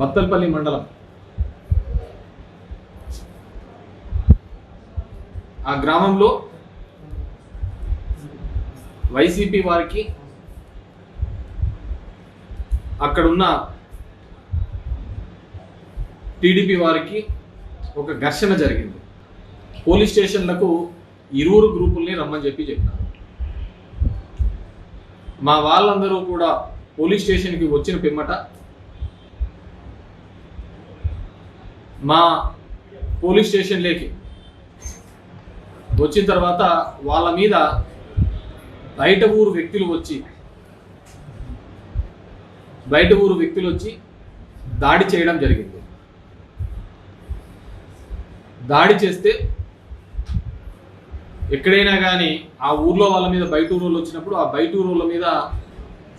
బత్తల్పల్లి మండలం. ఆ గ్రామంలో వైసీపీ వారికి అక్కడున్న టీడీపీ వారికి ఒక ఘర్షణ జరిగింది. పోలీస్ స్టేషన్లకు ఇరువురు గ్రూపుల్ని రమ్మని చెప్పి చెప్పినారు. మా వాళ్ళందరూ కూడా పోలీస్ స్టేషన్కి వచ్చిన పిమ్మట మా పోలీస్ స్టేషన్లోకి వచ్చిన తర్వాత వాళ్ళ మీద బయట ఊరు వ్యక్తులు వచ్చి బయట ఊరు వ్యక్తులు వచ్చి దాడి చేయడం జరిగింది. దాడి చేస్తే ఎక్కడైనా కానీ ఆ ఊర్లో వాళ్ళ మీద బయట ఊరోళ్ళు వచ్చినప్పుడు ఆ బయట ఊరోళ్ళ మీద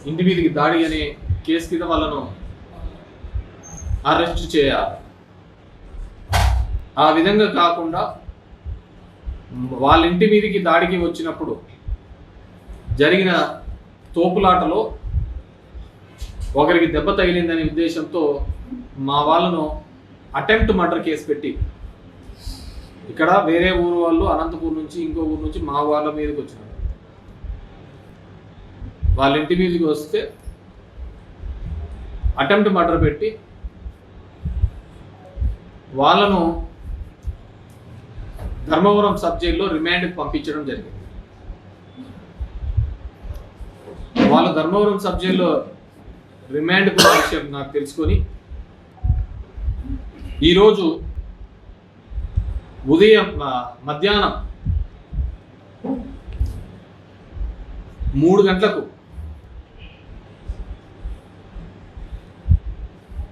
ఇంటి మీదకి దాడి అనే కేసు కింద వాళ్ళను అరెస్ట్ చేయాలి. ఆ విధంగా కాకుండా వాళ్ళ ఇంటి మీదకి దాడికి వచ్చినప్పుడు జరిగిన తోపులాటలో ఒకరికి దెబ్బ తగిలిందనే ఉద్దేశంతో మా వాళ్ళను అటెంప్ట్ మర్డర్ కేసు పెట్టి ఇక్కడ వేరే ఊరు వాళ్ళు అనంతపూర్ నుంచి ఇంకో ఊరు నుంచి మా వాళ్ళ మీదకి వచ్చినారు. వాళ్ళ ఇంటి మీదకి వస్తే అటెంప్ట్ మర్డర్ పెట్టి వాళ్ళను ధర్మవరం సబ్ జైల్లో రిమాండ్కి పంపించడం జరిగింది. వాళ్ళు ధర్మవరం సబ్ జైల్లో రిమాండ్ కూడా విషయం నాకు తెలుసుకొని ఈరోజు ఉదయం మధ్యాహ్నం మూడు గంటలకు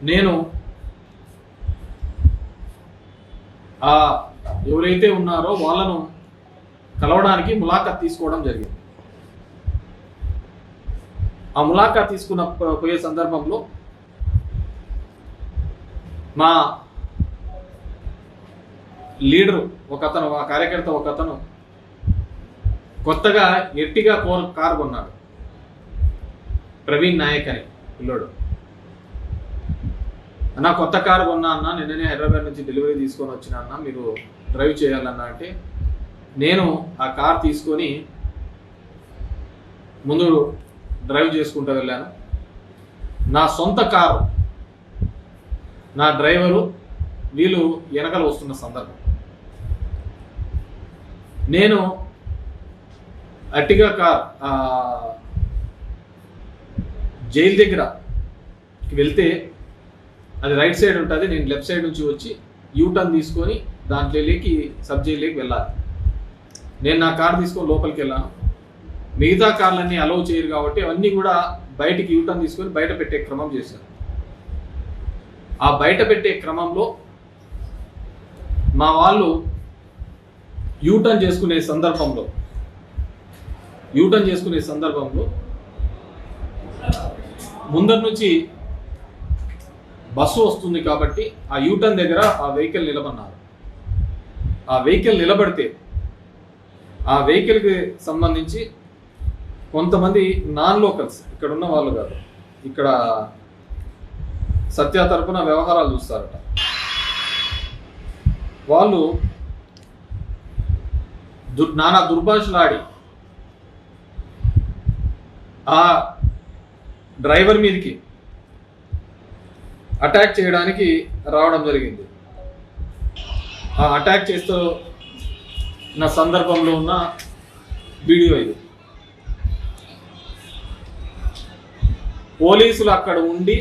నేను ఆ ఎవరైతే ఉన్నారో వాళ్ళను కలవడానికి ములాఖాత్ తీసుకోవడం జరిగింది. ఆ ములాఖాత్ తీసుకున్న పోయే సందర్భంలో మా లీడరు ఒక అతను ఆ కార్యకర్త ఒక అతను కొత్తగా ఎర్టిగా కోర్ కార్ కొన్నాడు. ప్రవీణ్ నాయక్ అని పిల్లోడు. అన్న కొత్త కారు కొన్నా అన్న నిన్ననే హైదరాబాద్ నుంచి డెలివరీ తీసుకొని వచ్చిన అన్న మీరు డ్రైవ్ చేయాలన్నా అంటే నేను ఆ కార్ తీసుకొని ముందు డ్రైవ్ చేసుకుంటూ వెళ్ళాను. నా సొంత కారు నా డ్రైవరు వీళ్ళు వెనకలు వస్తున్న సందర్భం. నేను అట్టిగా కార్ జైల్ జైలు దగ్గర వెళ్తే అది రైట్ సైడ్ ఉంటుంది నేను లెఫ్ట్ సైడ్ నుంచి వచ్చి యూటర్న్ తీసుకొని దాంట్లోకి సబ్జీలోకి వెళ్ళాలి. నేను నా కార్ తీసుకొని లోపలికి వెళ్ళాను. మిగతా కార్లన్నీ అలౌ చేయరు కాబట్టి అవన్నీ కూడా బయటికి యూటర్న్ తీసుకొని బయట పెట్టే క్రమం చేశాను. ఆ బయట పెట్టే క్రమంలో మా వాళ్ళు యూటర్న్ చేసుకునే సందర్భంలో యూటర్న్ చేసుకునే సందర్భంలో ముందర నుంచి బస్సు వస్తుంది కాబట్టి ఆ యూటర్న్ దగ్గర ఆ వెహికల్ నిలబడినారు. ఆ వెహికల్ నిలబడితే ఆ వెహికల్కి సంబంధించి కొంతమంది నాన్ లోకల్స్ ఇక్కడ ఉన్న వాళ్ళు కాదు ఇక్కడ సత్య తరపున వ్యవహారాలు చూస్తారట. వాళ్ళు దుర్ నానా దుర్భాషలాడి ఆ డ్రైవర్ మీదకి అటాక్ చేయడానికి రావడం జరిగింది. అటాక్ చేస్తూ నా సందర్భంలో ఉన్న వీడియో ఇది పోలీసులు అక్కడ ఉండి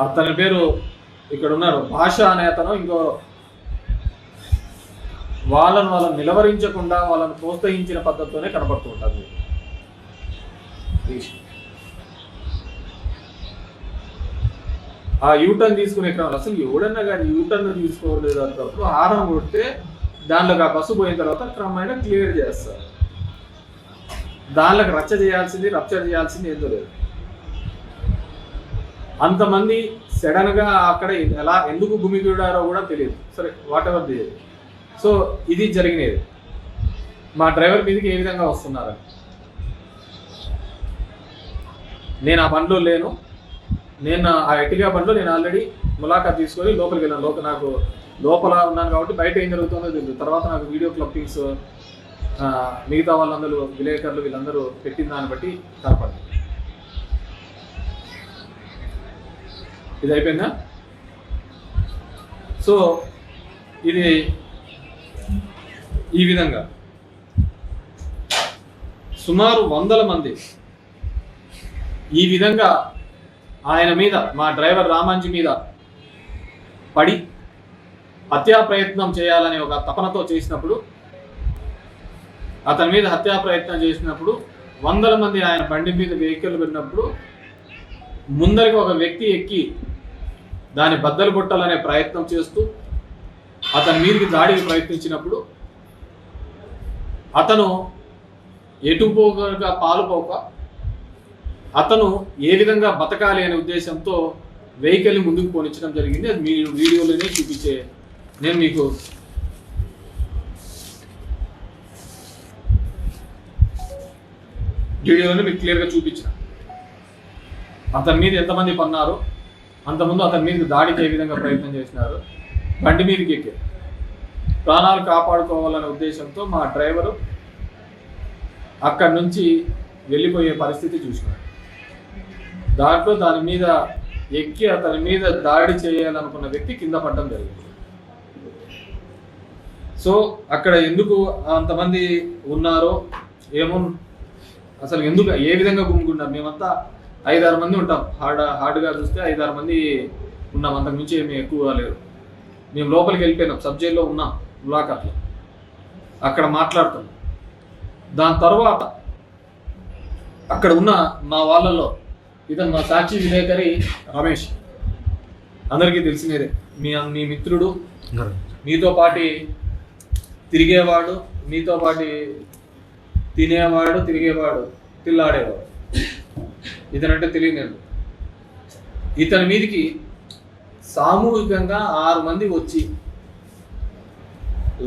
అతని పేరు ఇక్కడ ఉన్నారు. భాష అనే అతను ఇంకో వాళ్ళను వాళ్ళని నిలవరించకుండా వాళ్ళని ప్రోత్సహించిన పద్ధతితోనే కనపడుతూ ఉంటుంది ఆ యూటర్న్ తీసుకునే క్రమంలో. అసలు ఎవడన్నా కానీ యూటర్న్ తీసుకోలేదు అన్నప్పుడు హారం కొడితే దాంట్లోకి ఆ బస్సు పోయిన తర్వాత క్రమమైన క్లియర్ చేస్తారు దాంట్లోకి రచ్చ చేయాల్సింది రచ్చ చేయాల్సింది ఏందో లేదు. అంతమంది సడన్గా అక్కడ ఎలా ఎందుకు గుమిగూడారో కూడా తెలియదు. సరే వాట్ ఎవర్ ది సో ఇది జరిగినది. మా డ్రైవర్ మీదకి ఏ విధంగా వస్తున్నారు నేను ఆ పనిలో లేను. నేను ఆ ఎట్టిగా బండ్లో నేను ఆల్రెడీ ములాఖా తీసుకొని లోపలికి వెళ్ళాను. లోపల నాకు లోపల ఉన్నాను కాబట్టి బయట ఏం జరుగుతుందో తెలియదు తర్వాత నాకు వీడియో క్లప్పింగ్స్ మిగతా వాళ్ళందరూ విలేకరులు వీళ్ళందరూ పెట్టిన దాన్ని బట్టి కనపడింది ఇది అయిపోయిందా సో ఇది ఈ విధంగా. సుమారు వందల మంది ఈ విధంగా ఆయన మీద మా డ్రైవర్ రామాంజీ మీద పడి హత్యా ప్రయత్నం చేయాలనే ఒక తపనతో చేసినప్పుడు అతని మీద హత్యా ప్రయత్నం చేసినప్పుడు వందల మంది ఆయన బండి మీద వెహికల్ పెట్టినప్పుడు ముందరికి ఒక వ్యక్తి ఎక్కి దాన్ని బద్దలు కొట్టాలనే ప్రయత్నం చేస్తూ అతని మీదకి దాడికి ప్రయత్నించినప్పుడు అతను ఎటు పాలుపోక అతను ఏ విధంగా బతకాలి అనే ఉద్దేశంతో వెహికల్ని ముందుకు పోనిచ్చడం జరిగింది. అది మీరు వీడియోలోనే చూపించే నేను మీకు వీడియోలోనే మీకు క్లియర్గా చూపించిన. అతని మీద ఎంతమంది పన్నారు అంతకుముందు అతని మీద దాడి ఏ విధంగా ప్రయత్నం చేసినారు బండి మీదకి ఎక్కారు. ప్రాణాలు కాపాడుకోవాలనే ఉద్దేశంతో మా డ్రైవరు అక్కడి నుంచి వెళ్ళిపోయే పరిస్థితి చూసినాడు దాంట్లో దాని మీద ఎక్కి అతని మీద దాడి చేయాలనుకున్న వ్యక్తి కింద పడడం జరిగింది. సో అక్కడ ఎందుకు అంతమంది ఉన్నారో ఏమో అసలు ఎందుకు ఏ విధంగా గుమ్ముకున్నారు మేమంతా ఐదారు మంది ఉంటాం. హార్డ్ హార్డ్గా చూస్తే ఐదారు మంది ఉన్నాం. అంతకు మించి ఏమి ఎక్కువ లేరు మేము లోపలికి వెళ్ళిపోయినాం. సబ్జెక్ట్లో ఉన్నాం. ములాఖాట్లో అక్కడ మాట్లాడుతాం దాని తర్వాత అక్కడ ఉన్న మా వాళ్ళలో ఇతను మా సాక్షి విలేకరి రమేష్ అందరికీ తెలిసినదే మీ మీ మిత్రుడు మీతో పాటి తిరిగేవాడు మీతో పాటి తినేవాడు తిరిగేవాడు తిల్లాడేవాడు. ఇతనంటే తెలియలేదు ఇతని మీదికి సామూహికంగా ఆరు మంది వచ్చి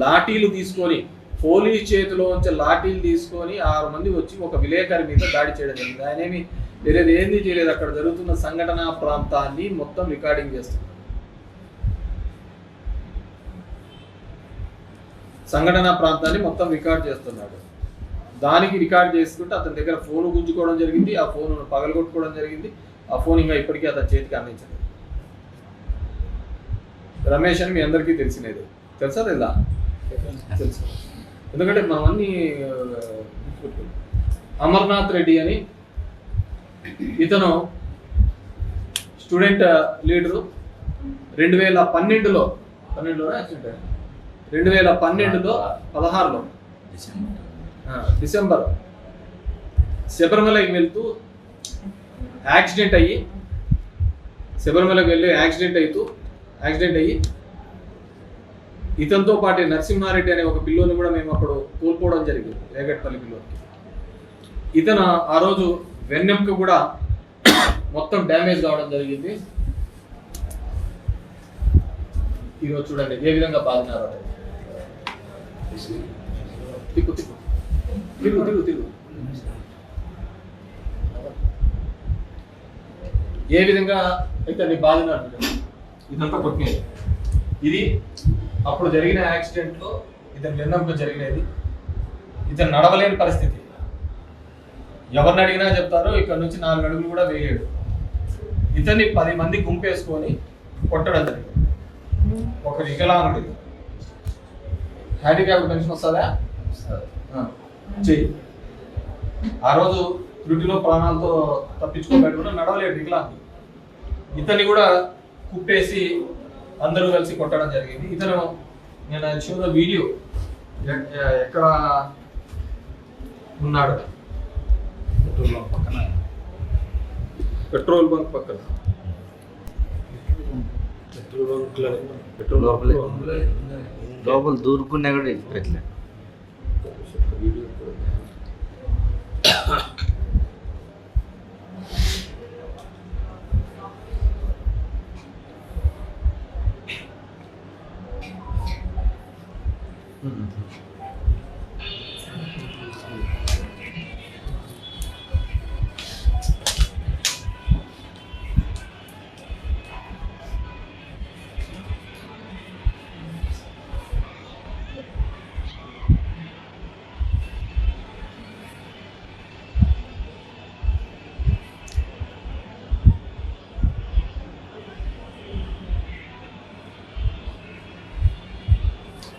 లాఠీలు తీసుకొని పోలీస్ చేతిలో ఉంచే లాఠీలు తీసుకొని ఆరు మంది వచ్చి ఒక విలేకరి మీద దాడి చేయడం జరిగింది. ఆయన ఏమి వేరేది ఏంది చేయలేదు అక్కడ జరుగుతున్న సంఘటన ప్రాంతాన్ని మొత్తం రికార్డింగ్ చేస్తున్నారు సంఘటన ప్రాంతాన్ని మొత్తం రికార్డ్ చేస్తున్నాడు. దానికి రికార్డ్ చేసుకుంటే అతని దగ్గర ఫోన్ గుంజుకోవడం జరిగింది ఆ ఫోన్ పగలగొట్టుకోవడం జరిగింది ఆ ఫోన్ ఇంకా ఇప్పటికీ అతని చేతికి అందించలేదు. రమేష్ అని మీ అందరికీ తెలిసినది. తెలుసా తెల్దా తెలుసు. ఎందుకంటే మనం అన్ని అమర్నాథ్ రెడ్డి అని ఇతను స్టూడెంట్ లీడరు. రెండు వేల పన్నెండులో పన్నెండులో రెండు వేల పన్నెండులో పదహారులో. డిసెంబర్. శబరిమలకి వెళ్తూ యాక్సిడెంట్ అయ్యి శబరిమలకి వెళ్ళి యాక్సిడెంట్ అవుతూ యాక్సిడెంట్ అయ్యి ఇతనితో పాటు నరసింహారెడ్డి అనే ఒక పిల్లోని కూడా మేము అప్పుడు కోల్పోవడం జరిగింది రేగట్పల్లి పిల్లోకి ఇతను ఆ రోజు వెన్నెంక కూడా మొత్తం డ్యామేజ్ కావడం జరిగింది. ఈరోజు చూడండి ఏ విధంగా బాధినారో. తిప్పు తిప్పు. తిరుగు తిరుగు తిరుగు. ఏ విధంగా అయితే నీ బాధినారు. ఇదంతా కొట్టినది ఇది అప్పుడు జరిగిన యాక్సిడెంట్లో ఇతను వెన్నెంక జరిగినది. ఇతను నడవలేని పరిస్థితి. ఎవరిని అడిగినా చెప్తారు ఇక్కడ నుంచి నాలుగు అడుగులు కూడా వేయలేడు ఇతన్ని పది మంది గుంపేసుకొని కొట్టడం జరిగింది. ఒక వికలాంగుడి. హ్యాండిక్యాప్ పెన్షన్ వస్తుందా? చెయ్యి. ఆ రోజు త్రుటిలో ప్రాణాలతో తప్పించుకోబెట్టి కూడా నడవలేడు వికలాంగుడు. ఇతన్ని కూడా కుప్పేసి అందరూ కలిసి కొట్టడం జరిగింది. ఇతను నేను చూసిన వీడియో ఎక్కడ ఉన్నాడు. పెట్రోల్ బంక్ పక్కన. పెట్రోల్. బంక్ లోపల. దూరుకున్నా కూడా పెట్టలే.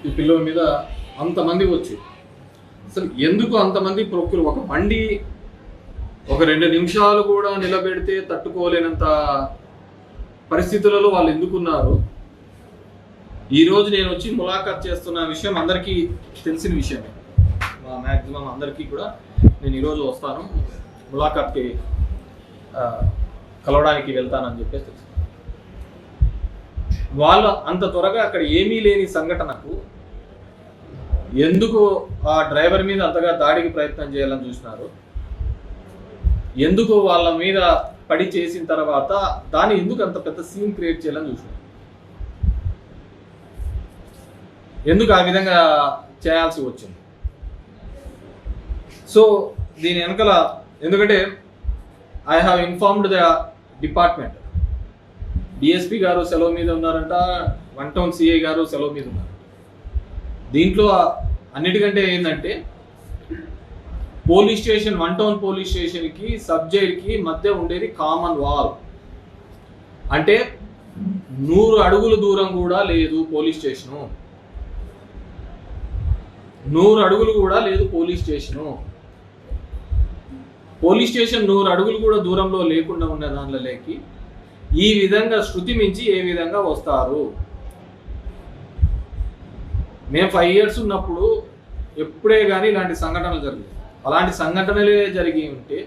ఈ పిల్లల మీద అంతమంది వచ్చి. అసలు ఎందుకు అంతమంది ప్రొక్కులు ఒక బండి ఒక రెండు నిమిషాలు కూడా నిలబెడితే తట్టుకోలేనంత పరిస్థితులలో వాళ్ళు ఎందుకున్నారు? ఈ రోజు నేను వచ్చి ములాఖాత్ చేస్తున్న విషయం అందరికీ తెలిసిన విషయమే మ్యాక్సిమం అందరికీ కూడా నేను ఈరోజు వస్తాను. ములాఖాత్కి కలవడానికి వెళ్తానని చెప్పేసి తెలుసు. వాళ్ళు అంత త్వరగా అక్కడ ఏమీ లేని సంఘటనకు ఎందుకు ఆ డ్రైవర్ మీద అంతగా దాడికి ప్రయత్నం చేయాలని చూసినారు? ఎందుకు వాళ్ళ మీద పడి చేసిన తర్వాత దాన్ని ఎందుకు అంత పెద్ద సీన్ క్రియేట్ చేయాలని చూసినారు? ఎందుకు ఆ విధంగా చేయాల్సి వచ్చింది? సో దీని వెనకాల ఎందుకంటే I have informed the department DSP garu సెలవు మీద ఉన్నారంట వన్ టౌన్ సిఐ గారు సెలవు మీద ఉన్నారు. దీంట్లో అన్నిటికంటే ఏంటంటే police station one town police స్టేషన్కి సబ్ జైలుకి మధ్య ఉండేది కామన్ వాల్. అంటే నూరు అడుగుల దూరం కూడా లేదు పోలీస్ స్టేషను. నూరు అడుగులు కూడా లేదు పోలీస్ స్టేషను. పోలీస్ స్టేషన్ నూరు అడుగులు కూడా దూరంలో లేకుండా ఉన్న దానిలోకి ఈ విధంగా శృతి మించి ఏ విధంగా వస్తారు? మేము ఫైవ్ ఇయర్స్ ఉన్నప్పుడు ఎప్పుడే కానీ ఇలాంటి సంఘటనలు జరిగాయి. అలాంటి సంఘటనలే జరిగి ఉంటే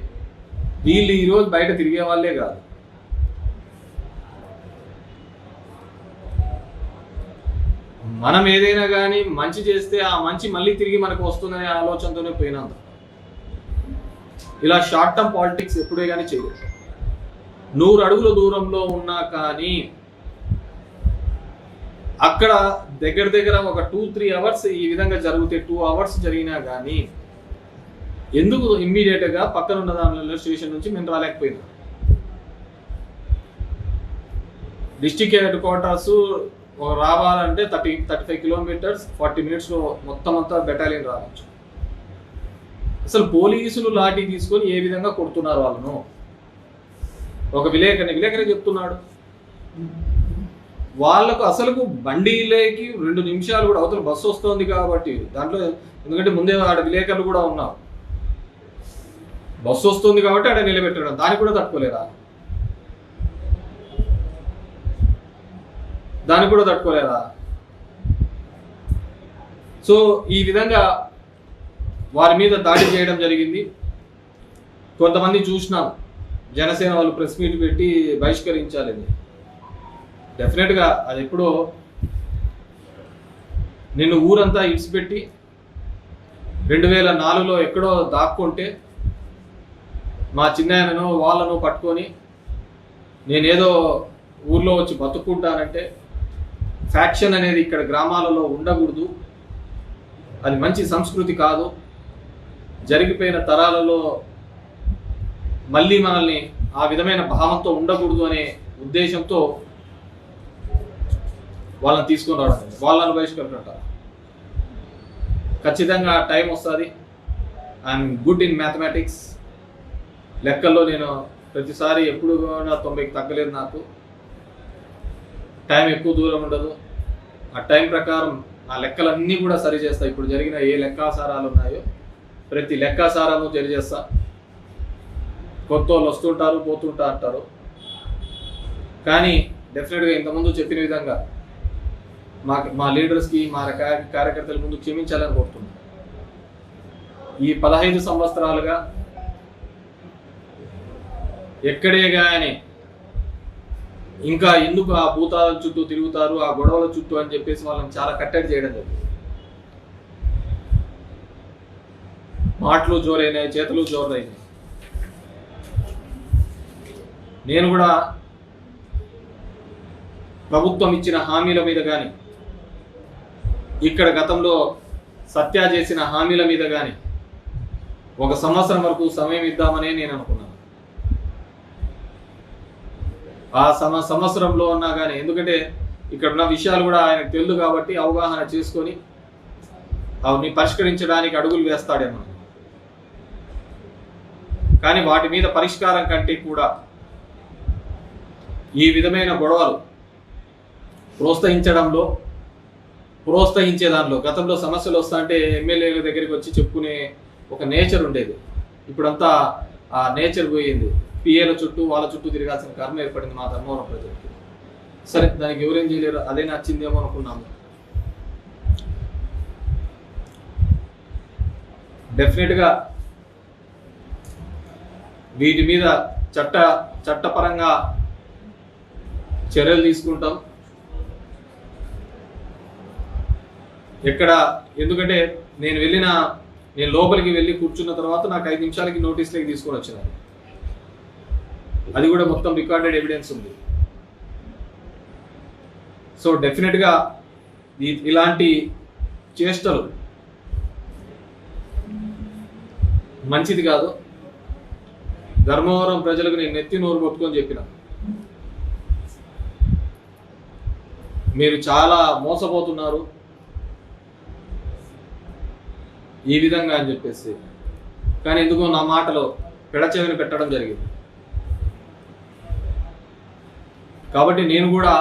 వీళ్ళు ఈరోజు బయట తిరిగే వాళ్ళే కాదు. మనం ఏదైనా కానీ మంచి చేస్తే ఆ మంచి మళ్ళీ తిరిగి మనకు వస్తుందనే ఆలోచనతోనే పోయినంత ఇలా షార్ట్ టర్మ్ పాలిటిక్స్ ఎప్పుడే కానీ చేయలేదు. నూరు అడుగుల దూరంలో ఉన్నా కానీ అక్కడ దగ్గర దగ్గర ఒక టూ త్రీ అవర్స్ ఈ విధంగా జరిగితే టూ అవర్స్ జరిగినా కానీ ఎందుకు ఇమ్మీడియట్గా పక్కన ఉన్న దానిలో స్టేషన్ నుంచి మేము రాలేకపోయినా? డిస్టిక్ హెడ్ క్వార్టర్స్ రావాలంటే thirty thirty five kilometres forty మినిట్స్లో మొత్తం అంతా బెటాలియన్ రావచ్చు. అసలు పోలీసులు లాఠీ తీసుకొని ఏ విధంగా కొడుతున్నారు వాళ్ళను? ఒక విలేకరిని విలేకరి చెప్తున్నాడు. వాళ్ళకు అసలు బండిలోకి రెండు నిమిషాలు కూడా అవతల బస్సు వస్తుంది కాబట్టి దాంట్లో ఎందుకంటే ముందే ఆడ విలేకరులు కూడా ఉన్నారు. బస్సు వస్తుంది కాబట్టి ఆడ నిలబెట్టడం దానికి కూడా తట్టుకోలేరా దానికి కూడా తట్టుకోలేరా సో ఈ విధంగా వారి మీద దాడి చేయడం జరిగింది. కొంతమంది చూసినాం. జనసేన వాళ్ళు ప్రెస్ మీట్ పెట్టి బహిష్కరించాలని. డెఫినెట్గా అది ఎప్పుడో నిన్ను ఊరంతా ఇడిచిపెట్టి రెండు వేల నాలుగులో ఎక్కడో దాక్కుంటే మా చిన్నాయనను వాళ్ళను పట్టుకొని నేనేదో ఊర్లో వచ్చి బతుక్కుంటానంటే ఫ్యాక్షన్ అనేది ఇక్కడ గ్రామాలలో ఉండకూడదు. అది మంచి సంస్కృతి కాదు. జరిగిపోయిన తరాలలో మళ్ళీ మనల్ని ఆ విధమైన భావంతో ఉండకూడదు అనే ఉద్దేశంతో వాళ్ళని తీసుకొని రావడం వాళ్ళని బహిష్కరించారు ఖచ్చితంగా టైం వస్తుంది. ఐఎమ్ గుడ్ ఇన్ మ్యాథమెటిక్స్ లెక్కల్లో నేను ప్రతిసారి ఎప్పుడు కూడా తొంభైకి తగ్గలేదు నాకు. టైం ఎక్కువ దూరం ఉండదు. ఆ టైం ప్రకారం ఆ లెక్కలన్నీ కూడా సరి చేస్తా. ఇప్పుడు జరిగిన ఏ లెక్కాసారాలు ఉన్నాయో ప్రతి లెక్కాసారము సరి చేస్తా. కొత్త వాళ్ళు వస్తుంటారు పోతుంటా అంటారు. కానీ డెఫినెట్గా ఇంతకుముందు చెప్పిన విధంగా మా మా లీడర్స్కి మా కార్యకర్తల ముందు క్షమించాలని కోరుతున్నాను ఈ పదహైదు సంవత్సరాలుగా ఎక్కడే కానీ ఇంకా ఎందుకు ఆ భూతాల చుట్టూ తిరుగుతారు ఆ గొడవల చుట్టూ అని చెప్పేసి వాళ్ళని చాలా కట్టడి చేయడం జరిగింది. మాటలు జోరైనాయి చేతులు జోరైనాయి. నేను కూడా ప్రభుత్వం ఇచ్చిన హామీల మీద కానీ ఇక్కడ గతంలో సత్య చేసిన హామీల మీద కానీ ఒక సంవత్సరం వరకు సమయం ఇద్దామనే నేను అనుకున్నాను. ఆ సమ సంవత్సరంలో ఉన్నా కానీ ఎందుకంటే ఇక్కడ ఉన్న విషయాలు కూడా ఆయనకు తెలుసు కాబట్టి అవగాహన చేసుకొని అవన్నీ పరిష్కరించడానికి అడుగులు వేస్తాడేమో. కానీ వాటి మీద పరిష్కారం కంటే కూడా ఈ విధమైన గొడవలు ప్రోత్సహించడంలో ప్రోత్సహించే దానిలో గతంలో సమస్యలు వస్తా అంటే ఎమ్మెల్యేల దగ్గరికి వచ్చి చెప్పుకునే ఒక నేచర్ ఉండేది. ఇప్పుడంతా ఆ నేచర్ పోయింది. పిఏల చుట్టూ వాళ్ళ చుట్టూ తిరగాల్సిన కర్మ ఏర్పడింది మా ధర్మవరం ప్రజలకి. సరే దానికి ఎవరేం చేయలేరు? అదే నచ్చిందేమో అనుకున్నాము. డెఫినెట్గా వీటి మీద చట్ట చట్టపరంగా చర్యలు తీసుకుంటాం. ఎక్కడ ఎందుకంటే నేను వెళ్ళిన నేను లోపలికి వెళ్ళి కూర్చున్న తర్వాత నాకు ఐదు నిమిషాలకి నోటీస్లోకి తీసుకొని వచ్చినారు. అది కూడా మొత్తం రికార్డెడ్ ఎవిడెన్స్ ఉంది. సో డెఫినెట్గా ఇలాంటి చేష్టలు మంచిది కాదు. ధర్మవరం ప్రజలకు నేను నెత్తి నోరు కొట్టుకొని చెప్పిన. మీరు చాలా మోసపోతున్నారు. ఈ విధంగా అని చెప్పేసి. కానీ ఎందుకో నా మాటలో పెడచెవిని పెట్టడం జరిగింది. కాబట్టి నేను కూడా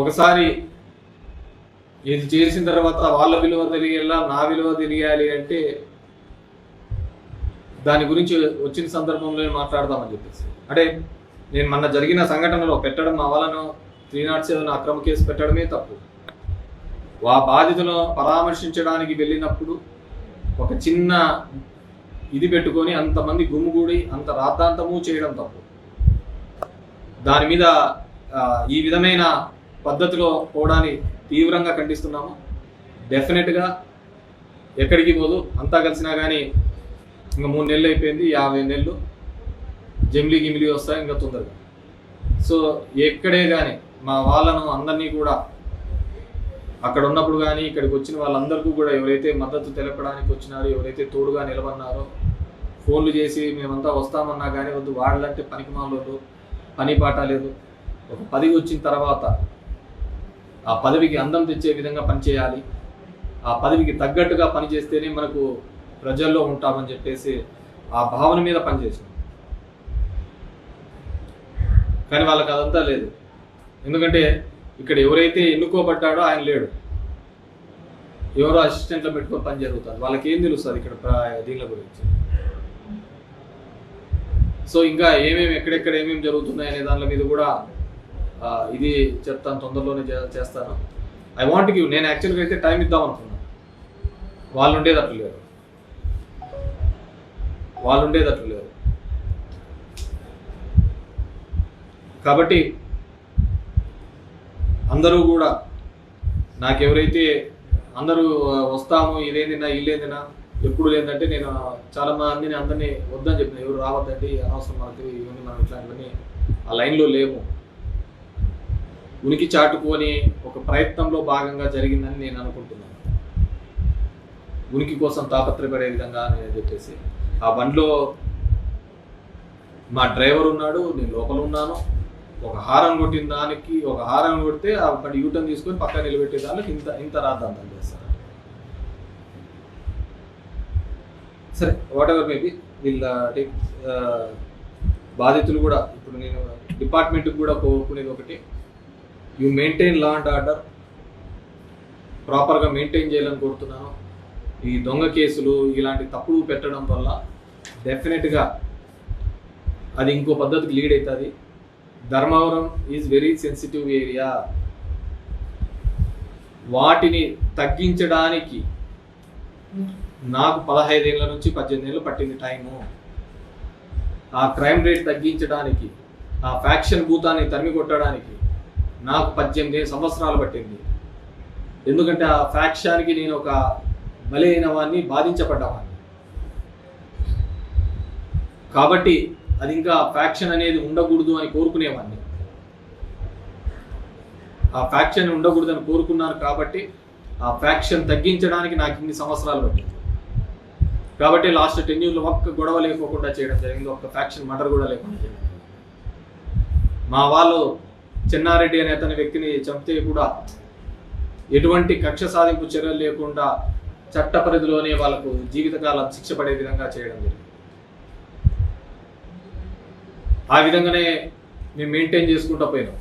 ఒకసారి ఇది చేసిన తర్వాత వాళ్ళ విలువ తెలియాలా నా విలువ తెలియాలి అంటే దాని గురించి వచ్చిన సందర్భంలో మాట్లాడదామని చెప్పేసి. అంటే నేను మొన్న జరిగిన సంఘటనలో పెట్టడం మా వాళ్ళను త్రీ నాట్ సెవెన్ అక్రమ కేసు పెట్టడమే తప్పు. వా బాధితులను పరామర్శించడానికి వెళ్ళినప్పుడు ఒక చిన్న ఇది పెట్టుకొని అంతమంది గుమ్ముగూడి అంత రాద్ధాంతము చేయడం తప్పు. దాని మీద ఈ విధమైన పద్ధతిలో పోవడాన్ని తీవ్రంగా ఖండిస్తున్నాము. డెఫినెట్గా ఎక్కడికి పోదు అంతా కలిసినా కానీ ఇంకా మూడు నెలలు అయిపోయింది యాభై నెలలు. జమిలి గిమిలి వస్తాయి ఇంకా తొందరగా. సో ఎక్కడే కానీ మా వాళ్ళను అందరినీ కూడా అక్కడ ఉన్నప్పుడు కానీ ఇక్కడికి వచ్చిన వాళ్ళందరికీ కూడా ఎవరైతే మద్దతు తెలపడానికి వచ్చినారో ఎవరైతే తోడుగా నిలబడినారో ఫోన్లు చేసి మేమంతా వస్తామన్నా కానీ వద్దు వాళ్ళంటే పనికి మాలోళ్ళు పని పాట లేదు. ఒక పదవి వచ్చిన తర్వాత ఆ పదవికి అందం తెచ్చే విధంగా పనిచేయాలి ఆ పదవికి తగ్గట్టుగా పనిచేస్తేనే మనకు ప్రజల్లో ఉంటామని చెప్పేసి ఆ భావన మీద పనిచేసాం కానీ వాళ్ళకి అదంతా లేదు. ఎందుకంటే ఇక్కడ ఎవరైతే ఎన్నుకోబడ్డాడో ఆయన లేడు. ఎవరో అసిస్టెంట్లో పెట్టుకొని పని జరుగుతుంది. వాళ్ళకి ఏం తెలుస్తుంది ఇక్కడ ప్ర- దీనిల గురించి? సో ఇంకా ఏమేమి ఎక్కడెక్కడ ఏమేమి జరుగుతున్నాయి అనే దాని మీద కూడా ఇది చెప్తాను. తొందరలోనే చేస్తాను. ఐ వాంట్ గివ్ నేను యాక్చువల్గా అయితే టైం ఇద్దాం అనుకున్నాను వాళ్ళు అట్లు లేరు. వాళ్ళు ఉండేటట్లు లేరు. కాబట్టి అందరూ కూడా నాకెవరైతే అందరూ వస్తాము ఇదేందినా ఇల్లేందినా ఎప్పుడు లేదంటే నేను చాలా మందిని అందరినీ వద్దని చెప్పిన. ఎవరు రావద్దండి అనవసరం మనకి ఇవన్నీ మనం ఇట్లాంటివన్నీ ఆ లైన్లో లేము ఉనికి చాటుకొని ఒక ప్రయత్నంలో భాగంగా జరిగిందని నేను అనుకుంటున్నాను. ఉనికి కోసం తాపత్రయపడే విధంగా నేను చెప్పేసి. ఆ బండిలో మా డ్రైవర్ ఉన్నాడు నేను లోపల ఉన్నాను. ఒక హారం కొట్టిన దానికి ఒక హారం కొడితే ఆ యూటర్న్ తీసుకొని పక్కన నిలబెట్టే దానికి ఇంత ఇంత రాద్దాంతం చేస్తారు సరే వాట్ ఎవర్ మేబీ వీళ్ళ అంటే బాధితులు కూడా ఇప్పుడు నేను డిపార్ట్మెంట్కి కూడా కోరుకునేది ఒకటి you maintain law and order ప్రాపర్గా మెయింటైన్ చేయాలని కోరుతున్నాను. ఈ దొంగ కేసులు ఇలాంటి తప్పులు పెట్టడం వల్ల డెఫినెట్గా అది ఇంకో పద్ధతికి లీడ్ అవుతుంది. Dharmavaram is very sensitive area వాటిని తగ్గించడానికి నాకు పదహైదేళ్ళ నుంచి పద్దెనిమిది ఏళ్ళు పట్టింది టైము ఆ క్రైమ్ రేట్ తగ్గించడానికి ఆ ఫ్యాక్షన్ భూతాన్ని తరిమి కొట్టడానికి నాకు పద్దెనిమిది సంవత్సరాలు పట్టింది. ఎందుకంటే ఆ ఫ్యాక్షన్కి నేను ఒక బలైన వాడిని బాధించబడ్డవాడిని కాబట్టి అది ఇంకా ఫ్యాక్షన్ అనేది ఉండకూడదు అని కోరుకునేవాడిని. ఆ ఫ్యాక్షన్ ఉండకూడదని కోరుకున్నాను కాబట్టి ఆ ఫ్యాక్షన్ తగ్గించడానికి నాకు ఇన్ని సంవత్సరాలు పట్టింది. కాబట్టి లాస్ట్ టెన్ ఇయర్లో ఒక్క గొడవ లేకోకుండా చేయడం జరిగింది. ఒక్క ఫ్యాక్షన్ మటర్ కూడా లేకుండా చేయడం జరిగింది. మా వాళ్ళు చెన్నారెడ్డి అనే అతని వ్యక్తిని చంపితే కూడా ఎటువంటి కక్ష సాధింపు చర్యలు లేకుండా చట్ట పరిధిలోనే వాళ్ళకు జీవితకాలం శిక్ష పడే విధంగా చేయడం జరిగింది. ఆ విధంగానే మేము మెయింటైన్ చేసుకుంటూ పోయినాం.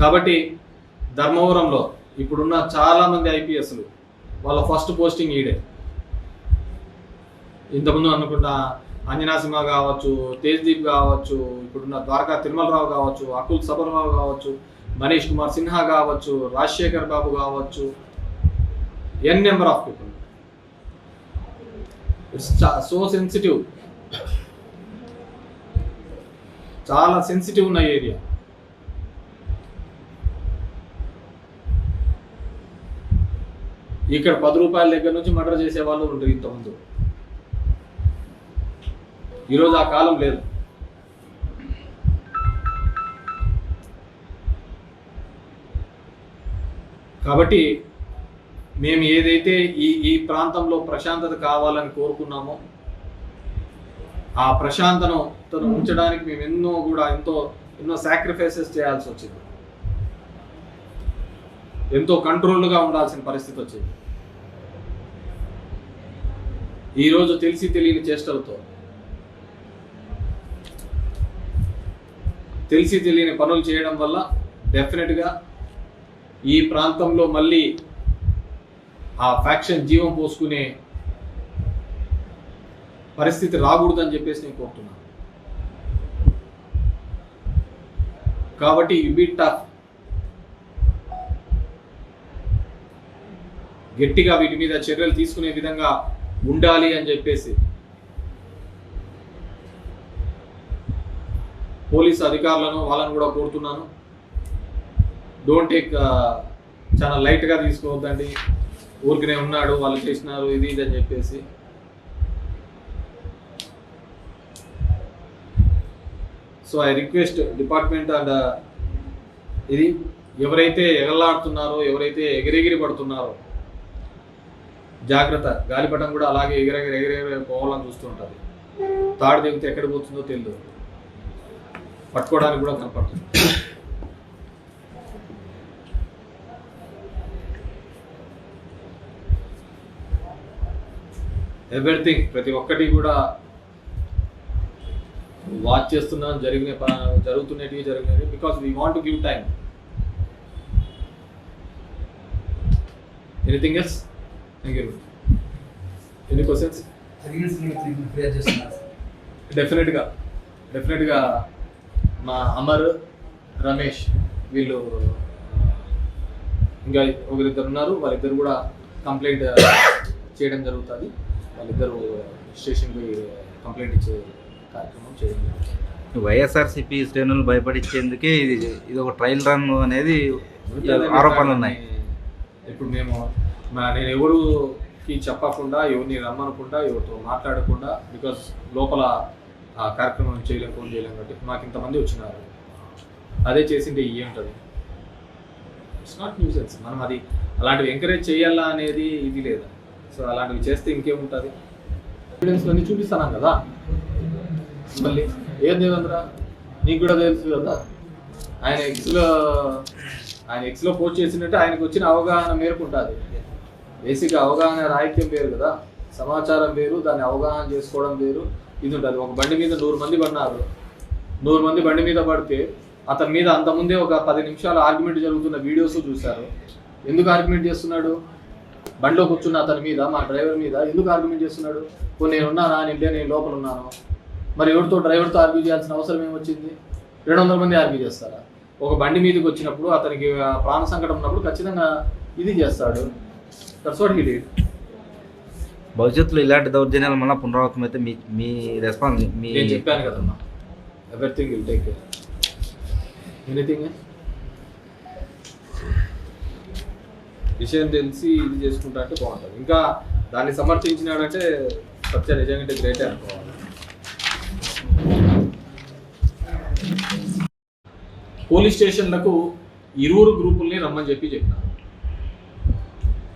కాబట్టి ధర్మవరంలో ఇప్పుడున్న చాలా మంది ఐపీఎస్లు వాళ్ళ ఫస్ట్ పోస్టింగ్ ఈడే. ఇంతకుముందు అనుకున్న అంజనా సింహ కావచ్చు తేజ్దీప్ కావచ్చు ఇప్పుడున్న ద్వారకా తిరుమలరావు కావచ్చు అకుల్ సబర్రావు కావచ్చు మనీష్ కుమార్ సిన్హా కావచ్చు రాజశేఖర్ బాబు కావచ్చు n number of people it's so sensitive చాలా సెన్సిటివ్ ఉన్న ఏరియా ఇక్కడ పది రూపాయల దగ్గర నుంచి మర్డర్ చేసే వాళ్ళు ఉంటారు ఇంతకుముందు. ఈరోజు ఆ కాలం లేదు. కాబట్టి మేము ఏదైతే ఈ ఈ ప్రాంతంలో ప్రశాంతత కావాలని కోరుకున్నామో ఆ ప్రశాంతను తను ఉంచడానికి మేము ఎన్నో కూడా ఎంతో ఎన్నో సాక్రిఫైసెస్ చేయాల్సి వచ్చింది. ఎంతో కంట్రోల్గా ఉండాల్సిన పరిస్థితి వచ్చింది. ఈరోజు తెలిసి తెలియని చేష్టలతో తెలిసి తెలియని పనులు చేయడం వల్ల డెఫినెట్గా ఈ ప్రాంతంలో మళ్ళీ ఆ ఫ్యాక్షన్ జీవం పోసుకునే పరిస్థితి రాకూడదని చెప్పేసి నేను కోరుతున్నాను. కాబట్టి యు బీ టఫ్ గట్టిగా వీటి మీద చర్యలు తీసుకునే విధంగా ఉండాలి అని చెప్పేసి పోలీస్ అధికారులను వాళ్ళని కూడా కోరుతున్నాను. డోంట్ టేక్ uh, చాలా లైట్గా తీసుకోవద్దండి. ఊరికనే ఉన్నాడు వాళ్ళు చేసినారు ఇది ఇది అని చెప్పేసి. So I request department and uh, ఇది ఎవరైతే ఎగలాడుతున్నారో ఎవరైతే ఎగిరెగిరి పడుతున్నారో జాగ్రత్త. గాలిపటం కూడా అలాగే ఎగిరెగిరి ఎగిరెగిరి పోవాలని చూస్తుంటుంది తాడు దిగితే ఎక్కడ పోతుందో తెలియదు పట్టుకోవడానికి కూడా కనపడుతుంది. ఎవ్రీథింగ్ ప్రతి ఒక్కటి కూడా వాచ్ చేస్తున్నాం జరిగిన ప- జరుగుతున్నవి జరిగినవి because we want give time anything else thank you any questions డెఫినెట్గా డెఫినెట్గా మా అమర్ రమేష్ వీళ్ళు ఇంకా ఒకరిద్దరు ఉన్నారు. వాళ్ళిద్దరు కూడా కంప్లైంట్ చేయడం జరుగుతుంది. వాళ్ళిద్దరు స్టేషన్కి కంప్లైంట్ ఇచ్చే కార్యక్రమం చేయడం వైఎస్ఆర్సీపీ శ్రేణులు భయపడించేందుకే ఇది ఇది ఒక ట్రయల్ రన్ అనేది ఆరోపణలు ఉన్నాయి. ఇప్పుడు మేము నేను ఎవరుకి చెప్పకుండా ఎవరిని రమ్మనకుండా ఎవరితో మాట్లాడకుండా బికాస్ లోపల ఆ కార్యక్రమం చేయలేం ఫోన్ చేయలేం కాబట్టి మాకు ఇంతమంది వచ్చినారు. అదే చేసింటే ఏముంటుంది ఇట్స్ నాట్ న్యూసెన్స్ మనం అది అలాంటివి ఎంకరేజ్ చేయాలా అనేది ఇది లేదు? సో అలాంటివి చేస్తే ఇంకేముంటుంది? ఎవిడెన్స్ అన్ని చూపిస్తాను కదా. మళ్ళీ ఏం దేవేంద్ర నీకు కూడా తెలుసు కదా? ఆయన ఎక్స్లో ఆయన ఎక్స్లో పోస్ట్ చేసినట్టు ఆయనకు వచ్చిన అవగాహన మేరకు ఉంటుంది బేసిక్ అవగాహన రాహిత్యం వేరు కదా. సమాచారం వేరు దాన్ని అవగాహన చేసుకోవడం వేరు. ఇది ఉంటుంది ఒక బండి మీద నూరు మంది పడినారు. నూరు మంది బండి మీద పడితే అతని మీద అంతకుముందే ఒక పది నిమిషాలు ఆర్గ్యుమెంట్ జరుగుతున్న వీడియోస్ చూశారు. ఎందుకు ఆర్గ్యుమెంట్ చేస్తున్నాడు? బండిలో కూర్చున్న అతని మీద మా డ్రైవర్ మీద ఎందుకు ఆర్గ్యుమెంట్ చేస్తున్నాడు? కొన్ని నేను ఉన్నానా నేను లోపల ఉన్నాను. మరి ఎవరితో డ్రైవర్తో ఆర్గ్యూ చేయాల్సిన అవసరం ఏమొచ్చింది? రెండు వందల మంది ఆర్గ్యూ చేస్తారా? ఒక బండి మీదకి వచ్చినప్పుడు అతనికి ప్రాణ సంకటం ఉన్నప్పుడు ఖచ్చితంగా ఇది చేస్తాడు. దట్స్ వాట్ హీ డిడ్ భవిష్యత్తులో ఇలాంటి దౌర్జన్యాలు మళ్ళీ పునరావృతం అయితే మీ మీ రెస్పాన్స్ మీ నేను చెప్పాను కదమ్మా everything will take care anything విషయం తెలిసి ఇది చేసుకుంటా అంటే బాగుంటుంది. ఇంకా దాన్ని సమర్థించినాడంటే సత్య నిజంగా గ్రేటే అనుకోవాలి. పోలీస్ స్టేషన్లకు ఇరువురు గ్రూపుల్ని రమ్మని చెప్పి చెప్పినారు.